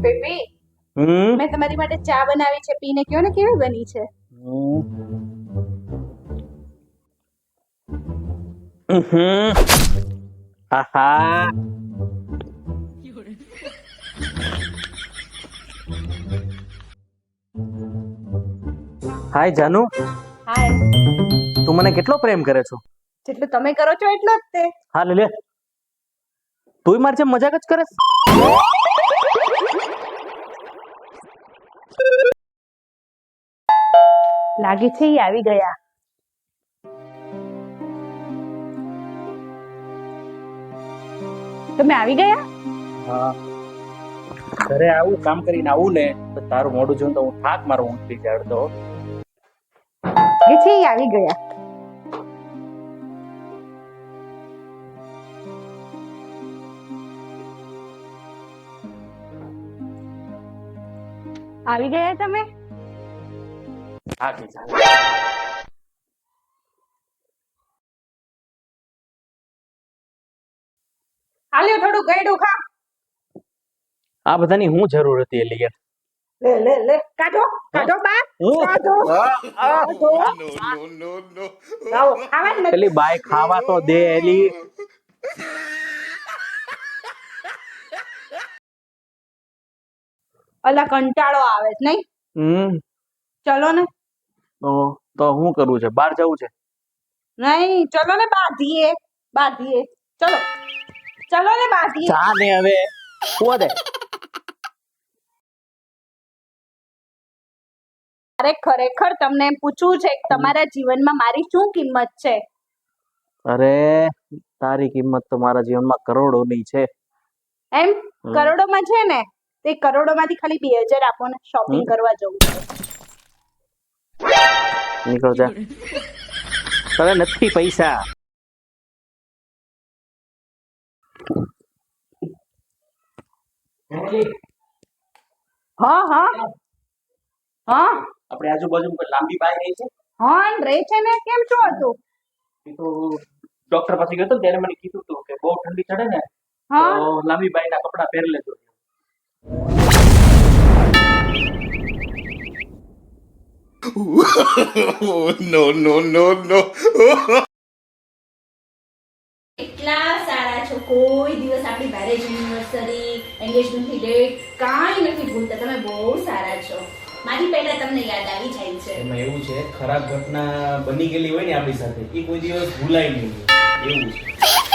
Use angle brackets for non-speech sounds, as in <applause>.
Baby હમ? મેં તમારી માટે ચા બનાવી છે પીને કયો ને કેવી બની છે? આહા. હાય જાનુ. હાય. તું મને કેટલો પ્રેમ કરે છો? જેટલું તમે કરો છો એટલો જ તે. હા લે. લે તુંય મારી જેમ મજાક જ કરે લાગે છે એ આવી ગયા. તમે આવી ગયા? હા. ઘરે આવું કામ કરીને આવું ને તો તારું મોઢું જોઈને તો હું થાક મારો ઊંઘી જાડતો લાગે છે ઈ આવી ગયા. આવી ગયા તમે થાકી જા હાલ્યો થોડું ગયડું ખા આ બધાની હું જરૂર હતી એલી યાર. લે લે લે કાઢો કાઢો બા કાઢો કાઢો. લાવો ખાવા જ નથી. પેલી બાય ખાવા તો દે એલી. અલા કંટાળો આવે છે નહીં? હમ. ચલો ને. તો તો શું કરવું છે? બહાર જવું છે? નહીં ચલો ને બાંધીએ. બાંધીએ. ચલો. ચલો ને બાંધીએ. જા ને હવે. સુવા દે. અરે ખરેખર તમને એમ પૂછવું છે કે તમારા જીવનમાં મારી શું કિંમત છે? અરે તારી કિંમત તો મારા જીવનમાં કરોડોની છે. એમ? કરોડોમાં છે ને? તે કરોડોમાંથી ખાલી બે હજાર આપો ને શોપિંગ કરવા જવું છે. નીકળ જા. તને નથી પૈસા. હા હા. હા. આપણે આજુબાજુ કોઈ લાંબી બાઈ રહી છે? હા ને રે છે ને. કેમ શું હતું? તો ડોક્ટર પાસે ગયો તો ત્યારે મને કીધું હતું કે બહુ ઠંડી ચડે ને હા. તો લાંબી બાઈ ના કપડા પહેરી લેજો. <laughs> no, no, no, no. એટલા સારા છો. કોઈ દિવસ આપણી મેરેજ એનિવર્સરી એન્ગેજમેન્ટની ડેટ કાંઈ નથી ભૂલતા. તમે બહુ સારા છો. મારી પહેલા તમને યાદ આવી જાય છે. એમાં એવું છે ખરાબ ઘટના બની ગયેલી હોય ને આપણી સાથે એ કોઈ દિવસ ભૂલાય નહીં. એવું છે.